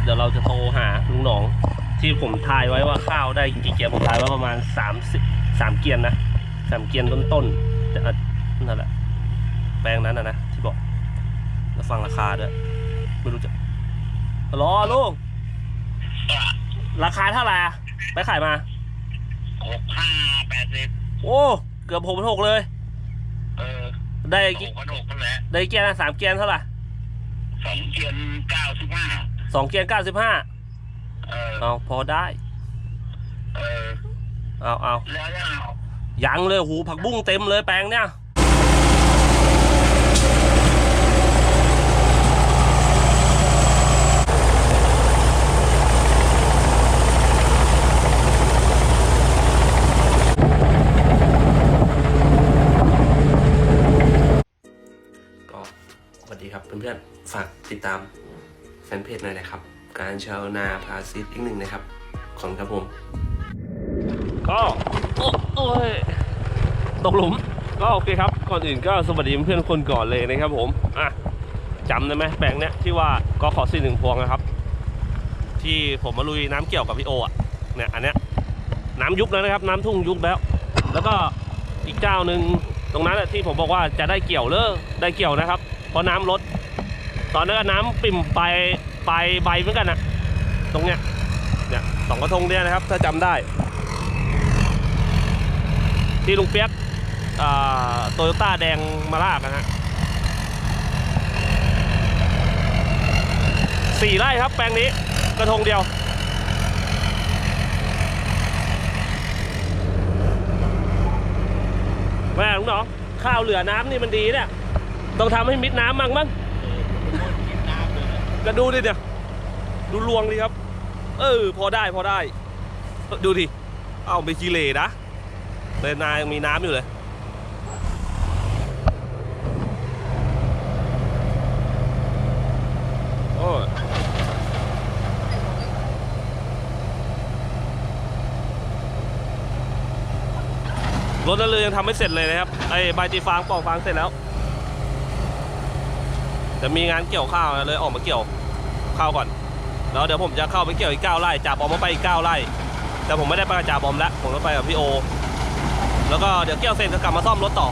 ครับ เดี๋ยวเราจะโทรหาลุงหนอง ที่ผมทายไว้ว่าข้าวได้กี่เกียร์ผมทายไว้ประมาณ30 3เกียร์นะสามเกียร์ต้นๆแต่อะนั่นแหละแปลงนั้นนะนะที่บอกแล้วฟังราคาด้วยไม่รู้จะรอลุงราคาเท่าไหร่อะไปขายมาหกห้าแปดสิบโอ้เกือบหกพันหกเลย เออ ได้หกี่กพันหกนั่นแหละได้เกียร์นะสามเกียร์เท่าไหร่สองเกียนเก้าสิบห้า สองเกียร์เก้าสิบห้าเออเอาพอได้เออเอาเอาแล้วยังยังเลยหูผักบุ้งเต็มเลยแปลงเนี่ยก็สวัสดีครับเพื่อนๆฝากติดตามแฟนเพจหน่อยนะครับ การชาวนาพาซิสอีกหนึ่งนะครับ ขอบคุณครับผม ก็โอ้ยตกหลุมก็โอเคครับ ก่อนอื่นก็สวัสดีเพื่อนคนก่อนเลยนะครับผมอะจำได้ไหมแปลงเนี้ยที่ว่าก็ขอสี่หนึ่งพวงนะครับ ที่ผมมาลุยน้ำเกี่ยวกับพี่โออะเนี่ยอันเนี้ยน้ำยุบแล้วนะครับ น้ำทุ่งยุบแล้ว แล้วก็อีกเจ้าหนึ่งตรงนั้นอะที่ผมบอกว่าจะได้เกี่ยวเลิกได้เกี่ยวนะครับเพราะน้ำลดตอนนั้นก็น้ำปิ่มไป ไปใบเหมือนกันนะตรงเนี้ยเนี่ยสองกระทงเนี่ยนะครับ ถ้าจำได้ ที่ลุงเปียกโตโยต้าแดงมาลากนะฮะสี่ไร่ครับแปลงนี้กระทงเดียว แม่ลุงหนองข้าวเหลือน้ำนี่มันดีเนี่ย ต้องทำให้มิดน้ำมั่งมั้ง ก็ดูดิเดี๋ยวดูลวงดิครับ เออ พอได้พอได้ ดูดิ เอาไปกิเลนะในนายังมีน้ำอยู่เลย โอ้รถนั่นเลยยังทำไม่เสร็จเลยนะครับ ไอ้ใบตีฟางปอกฟางเสร็จแล้ว จะมีงานเกี่ยวข้าวเลยออกมาเกี่ยวข้าวก่อน แล้วเดี๋ยวผมจะเข้าไปเกี่ยวอีกเก้าไร่จ่าบอมมาไปอีกเก้าไร่ แต่ผมไม่ได้ไปกับจ่าบอมแล้วผมก็ไปกับพี่โอ แล้วก็เดี๋ยวเกี่ยวเสร็จก็กลับมาซ่อมรถต่อ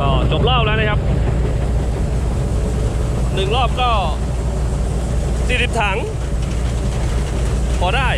ก็จบรอบแล้วนะครับ หนึ่งรอบ ก็ 40 ถัง พอได้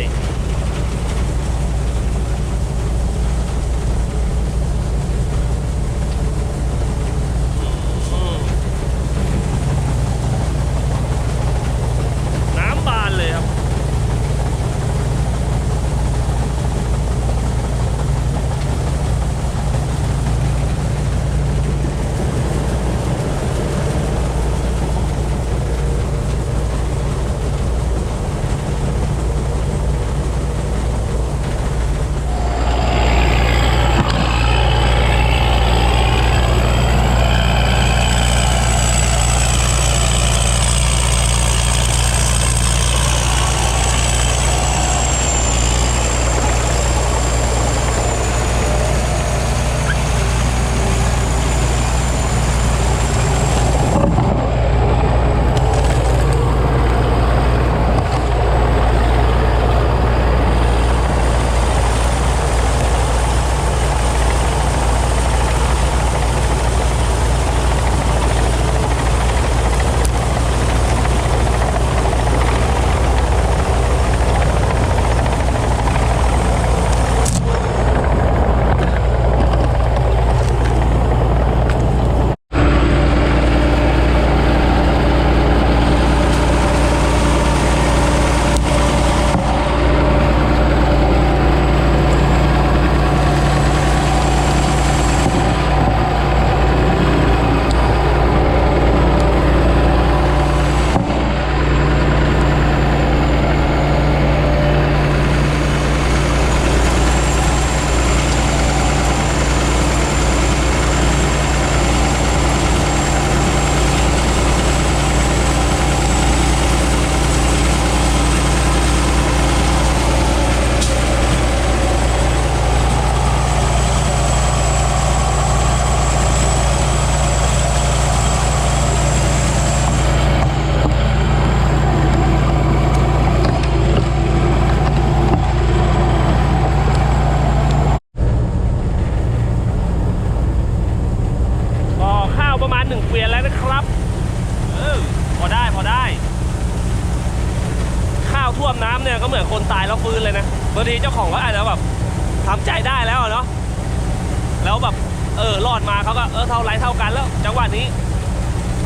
เออรอดมาเขาก็เออเท่าไรเท่ากันแล้วจังหวะนี้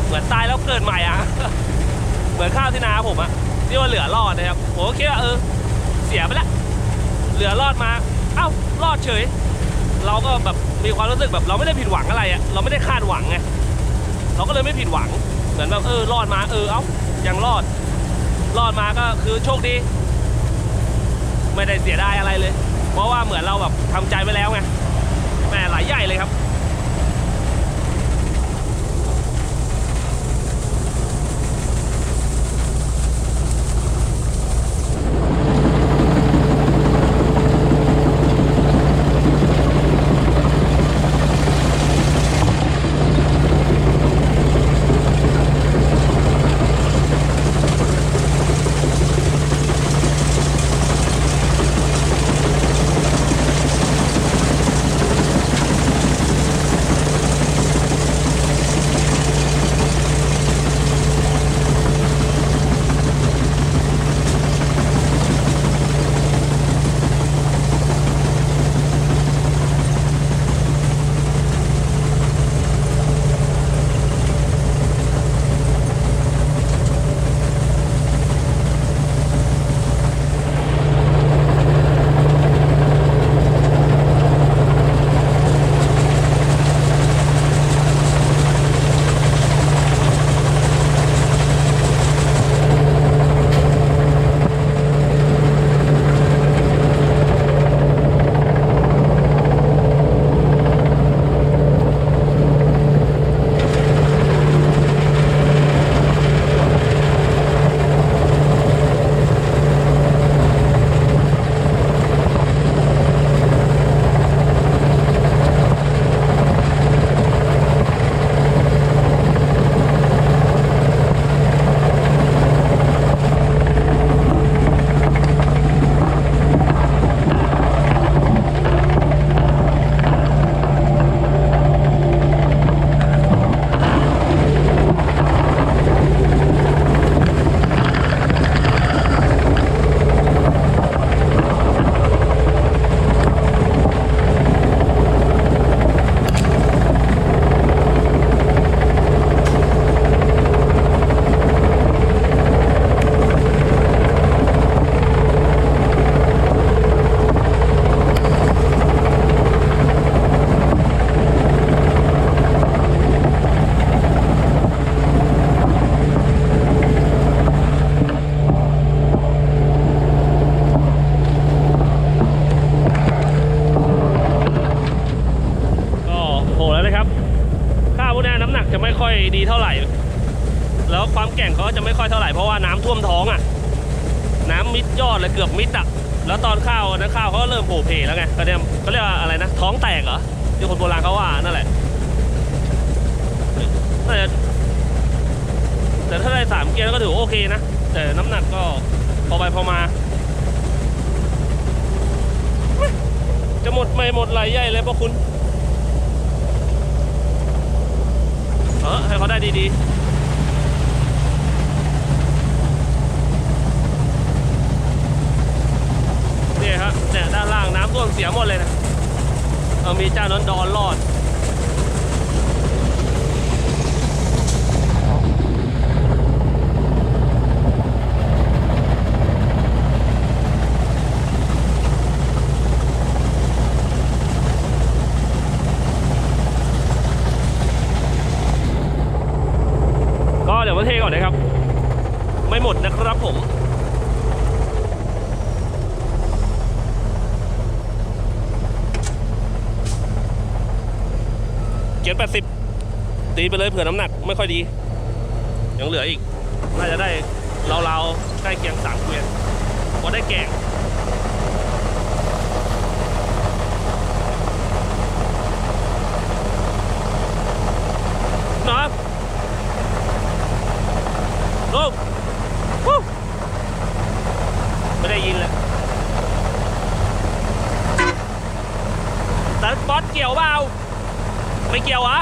เหมือนตายแล้วเกิดใหม่อะเหมือนข้าวที่นาผมอะที่ว่าเหลือรอดนะครับผมก็คิดว่าเออ เสียไปละเหลือรอดมาเอ้ารอดเฉย เราก็แบบมีความรู้สึกแบบเราไม่ได้ผิดหวังอะไรอะเราไม่ได้คาดหวังไงเราก็เลยไม่ผิดหวัง เหมือนแบบเออรอดมาเออเอ้ายังรอด รอดมาก็คือโชคดี ไม่ได้เสียดายอะไรเลย เพราะว่าเหมือนเราแบบทำใจไว้แล้วไง แม่หลายใหญ่เลยครับ แก่งเขาจะไม่ค่อยเท่าไหร่เพราะว่าน้ำท่วมท้องอะ น้ำมิดยอดเลยเกือบมิดอะแล้วตอนข้าวนะข้าวเขาก็เริ่มโผล่เพแล้วไงก็เนี่ยเขาเรียกว่าอะไรนะท้องแตกเหรอที่คนโบราณเขาว่านั่นแหละน่าจะแต่ถ้าได้สามเกียร์ก็ถือโอเคนะ แต่น้ำหนักก็พอไปพอมาจะหมดไม่หมดไหลใหญ่เลยพวกคุณ เออให้เขาได้ดีๆ นี่ครับเนี่ยด้านล่างน้ำท่วมเสียหมดเลยนะเออมีเจ้านั้นดอนรอดก็เดี๋ยวมาเทก่อนนะครับ ไม่หมดนะครับผม เกียร์ แปดสิบตีไปเลยเผื่อน้ำหนักไม่ค่อยดี ยังเหลืออีก น่าจะได้ราวๆใกล้เคียงสามเกวียนพอได้แกงนะลูกวู้ไม่ได้ยินเลยสป๊อตเกี่ยวเปล่า ไม่เกี่ยวอะ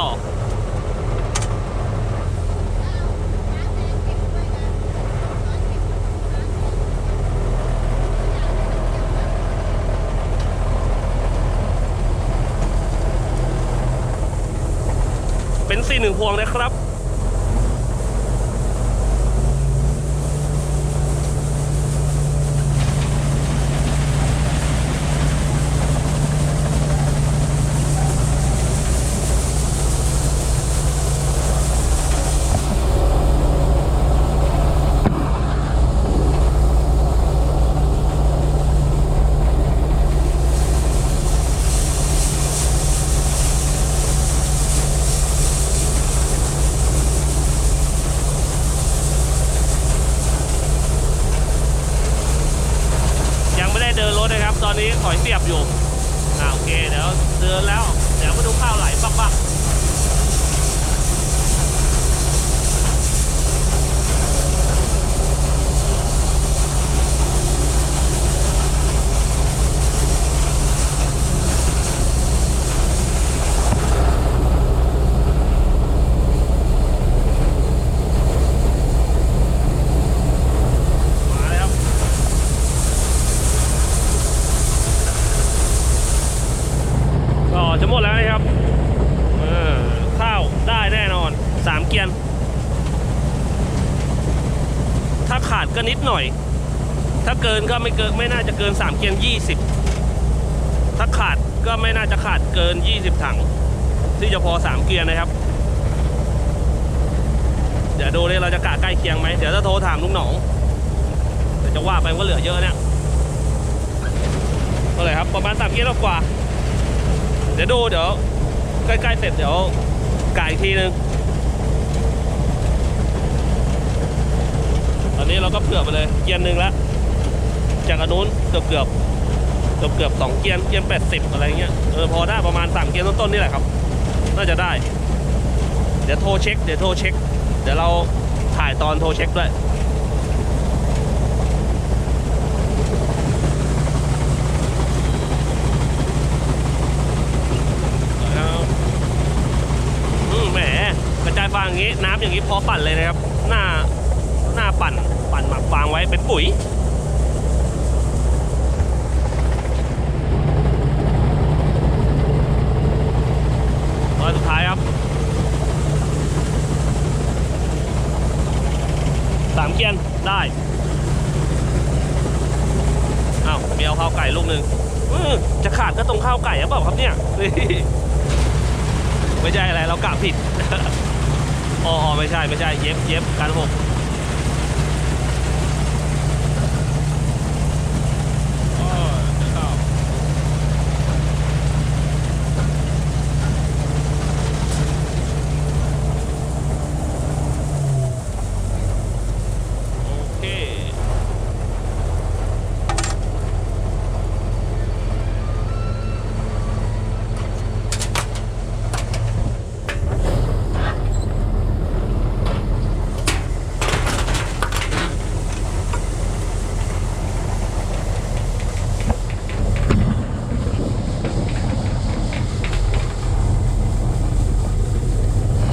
รอ ซี่หนึ่งพวงนะครับ ยังไม่ได้เดินรถนะครับ ตอนนี้ถอยเสียบอยู่ อ่าโอเคเดี๋ยวเดินแล้ว เดี๋ยวมาดูข้าวไหลปักปักมาแล้ว ก็จะหมดแล้วนะครับเออข้าวได้แน่นอนสามเกียน ถ้าขาด ก็นิดหน่อย ถ้าเกินก็ไม่เกินไม่น่าจะเกินสามเกียนยี่สิบถ้าขาดก็ไม่น่าจะขาดเกินยี่สิบถัง ที่จะพอสามเกียร์นะครับ เดี๋ยวดูเลยเราจะกะใกล้เคียงไหมเดี๋ยวจะโทรถามลุงหนองเดี๋ยวจะว่าไปว่าเหลือเยอะเนี่ยเท่าไหร่ครับประมาณสามเกียร์กว่า เดี๋ยวดูเดี๋ยวใกล้ๆเสร็จเดี๋ยวกายอีกทีนึง ตอนนี้ เราก็เผื่อไปเลยเกียร์หนึ่งแล้วจากอนนู้นเกือบเกือบเกือบเกือบสองเกียร์เกียร์แปดสิบอะไรเงี้ยเออพอได้ประมาณสามเกียร์ต้นๆนี่แหละครับ น่าจะได้ เดี๋ยวโทรเช็คเดี๋ยวโทรเช็ค เดี๋ยวเราถ่ายตอนโทรเช็คด้วยแหมกระจายฟางอย่างนี้น้ำอย่างนี้พอปั่นเลยนะครับ หน้า หน้าปั่น ปั่นหมักฟางไว้เป็นปุ๋ยร้อยสุดท้ายครับสามเกียนได้อ้าวมีเอาข้าวไก่ลูกหนึ่งจะขาดก็ตรงข้าวไก่หรือเปล่าครับเนี่ยไม่ใช่อะไรเรากะผิดอ๋ออ๋อไม่ใช่ไม่ใช่เย็บเย็บการหกอ๋อจะเข้าโอเค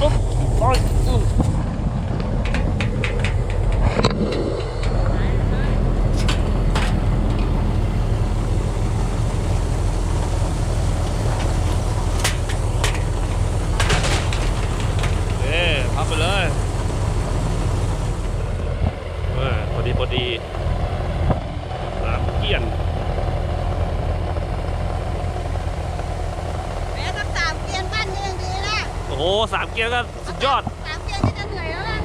โอ้โอ้ยอืมเอ๊พับไปเลยเออพอดีพอดีสามเกียน แม้สักสามเกียนบ้านนี่ยังดีนะ โอ้โหสามเกียร์ก็สุดยอด สามเกียนที่จะเหนื่อยแล้วนะ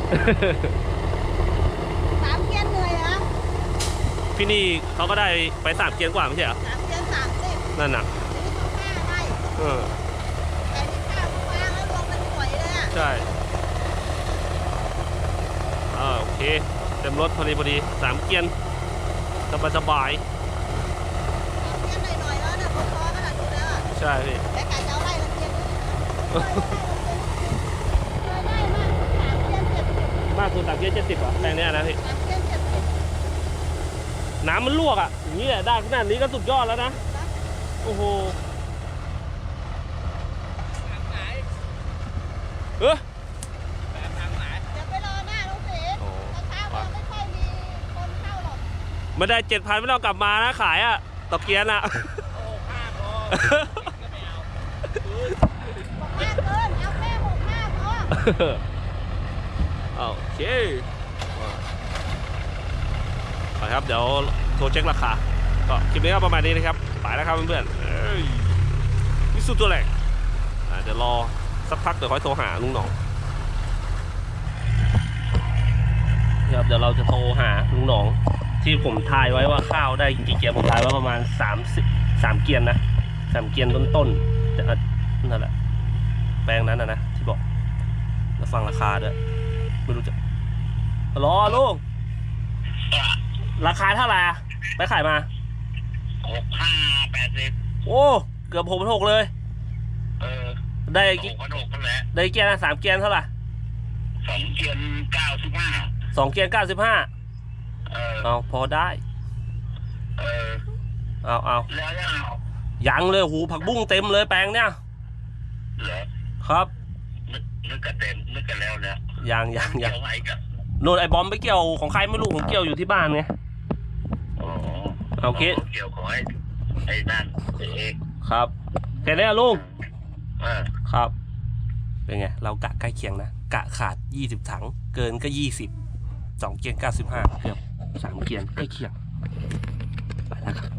สามเกียนเหนื่อยเหรอพี่นี่เขาก็ได้ไปสามเกียร์กว่าไม่ใช่เหรอสามเกียนสามสิบนั่นน่ะนี่เขาห้าได้เออแต่ที่ข้าวฟางแล้วลงเป็นหวยเลยอะใช่อ่าโอเคเต็มรถพอดีพอดีสามเกียร์สบายสบายสามเกียนหน่อยๆแล้วนะพอๆขนาดนี้แล้วอะใช่พี่แต่กะจะเอาไล่ละเกียนเคยได้มากสามเกียนเจ็ดสิบ มากสุดสามเกียร์เจ็ดสิบอะแปลงเนี้ยนะพี่สามเกียนเจ็ดสิบน้ำมันลวกอะอย่างนี้แหละได้ขนาดนี้ก็สุดยอดแล้วนะโอ้โหเออเดี๋ยวไปรอหน้าลุงศรีโอ้เช้าๆมันไม่ค่อยมีคนเข้าหรอกไม่ได้เจ็ดพันไม่ต้องกลับมานะขายอะต่อเกียร์น่ะบอกมากเกินเอาแค่หกห้าพอโอ เคไปครับ เดี๋ยวโทรเช็คราคา ก็คลิปนี้ก็ประมาณนี้นะครับ ไปแล้วครับเพื่อนๆเอ้ยวิสุทธ์ตัวแหลกอาเดี๋ยวรอสักพักเดี๋ยวค่อยโทรหาลุงหนองครับเดี๋ยวเราจะโทรหาลุงหนอง ที่ผมทายไว้ว่าข้าวได้กี่เกียร์ผมทายว่าประมาณ30 3เกียร์นะสามเกียร์ต้นๆแต่อะนั่นแหละแปลงนั้นนะนะที่บอกแล้วฟังราคาด้วยไม่รู้จะ รอลุงราคาเท่าไหร่อะไปขายมา หกห้าแปดสิบโอ้เกือบหกพันหกเลย เออได้หกี่กพันหกนั่นแหละได้เกียร์นะสามเกียร์เท่าไหร่สองเกียนเก้าสิบห้าสองเกียร์เก้าสิบห้าเออเอาพอได้เออเอาเอาแล้วยังยังเลยหูผักบุ้งเต็มเลยแปลงเนี่ยเหรอครับนึกนึกกันเต็มนึกกันแล้วเนี่ยยังยังยัเกี่งยวไว้กับ โน่นไอ้บอมไปเกี่ยวของใครไม่รู้ผมเกี่ยวอยู่ที่บ้านไงอ๋อโอเคเกี่ยวของไอ้ไอ้นั่นไอ้เอกครับแค่นี้อะลุงเออครับ เป็นไง เรากะใกล้เคียงนะ กะขาด20ถัง เกินก็20 2เกียร์95เกือบ3เกียร์ใกล้เคียงไปแล้วครับ